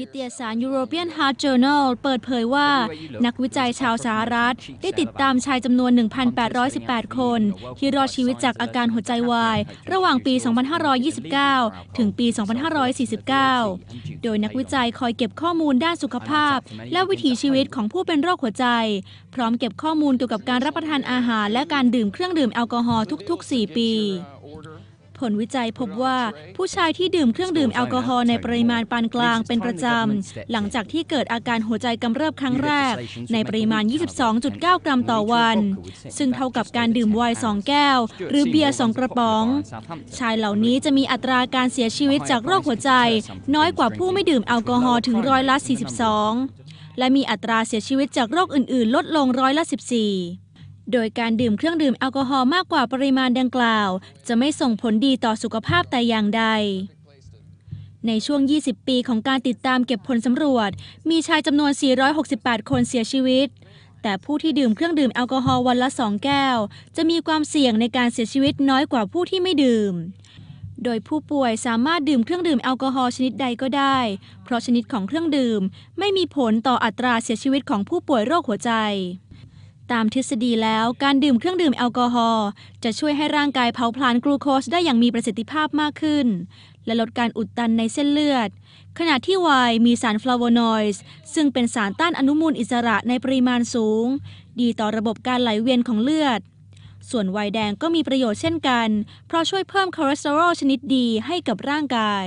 นิตยสาร European Heart Journal เปิดเผยว่า นักวิจัยชาวสหรัฐ ได้ติดตามชายจำนวน 1,818 คน ที่รอดชีวิตจากอาการหัวใจวาย ระหว่างปี 2529 ถึงปี 2549 โดยนักวิจัยคอยเก็บข้อมูลด้านสุขภาพ และวิถีชีวิตของผู้เป็นโรคหัวใจ พร้อมเก็บข้อมูลเกี่ยวกับการรับประทานอาหาร และการดื่มเครื่องดื่มแอลกอฮอล์ทุก ๆ 4 ปี ผลวิจัยพบว่าผู้ชายที่ดื่มเครื่องดื่มแอลกอฮอล์ในปริมาณปานกลางเป็นประจำ หลังจากที่เกิดอาการหัวใจกำเริบครั้งแรก ในปริมาณ 22.9 กรัมต่อวัน ซึ่งเท่ากับการดื่มไวน์2แก้ว หรือเบียร์2กระป๋อง ชายเหล่านี้จะมีอัตราการเสียชีวิตจากโรคหัวใจ น้อยกว่าผู้ไม่ดื่มแอลกอฮอล์ถึงร้อยละ 42 และมีอัตราเสียชีวิตจากโรคอื่น ๆ ลดลงร้อยละ 14 โดยการดื่มเครื่องดื่มแอลกอฮอล์มากกว่าปริมาณดังกล่าว จะไม่ส่งผลดีต่อสุขภาพแต่อย่างใด ในช่วง 20 ปีของการติดตามเก็บผลสำรวจ มีชายจำนวน 468 คนเสียชีวิต แต่ผู้ที่ดื่มเครื่องดื่มแอลกอฮอล์วันละ 2 แก้ว จะมีความเสี่ยงในการเสียชีวิตน้อยกว่าผู้ที่ไม่ดื่ม โดยผู้ป่วยสามารถดื่มเครื่องดื่มแอลกอฮอล์ชนิดใดก็ได้ เพราะชนิดของเครื่องดื่มไม่มีผลต่ออัตราเสียชีวิตของผู้ป่วยโรคหัวใจ ตามทฤษฎีแล้วการดื่มเครื่องดื่มแอลกอฮอล์จะช่วยให้ร่างกายเผาผลาญกลูโคสได้อย่างมีประสิทธิภาพมากขึ้น และลดการอุดตันในเส้นเลือด ขณะที่ไวน์มีสารฟลาวโวนอยด์ซึ่งเป็นสารต้านอนุมูลอิสระในปริมาณสูง ดีต่อระบบการไหลเวียนของเลือด ส่วนไวน์แดงก็มีประโยชน์เช่นกัน เพราะช่วยเพิ่มคอเลสเตอรอลชนิดดีให้กับร่างกาย